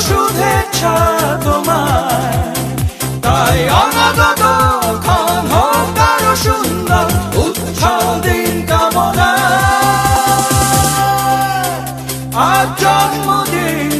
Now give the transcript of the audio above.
শুভেচ্ছা তোমায় তাই অনাগত ক্ষণ হোক আরও সুন্দর উৎসব দিন কামনা আজ জন্মদিন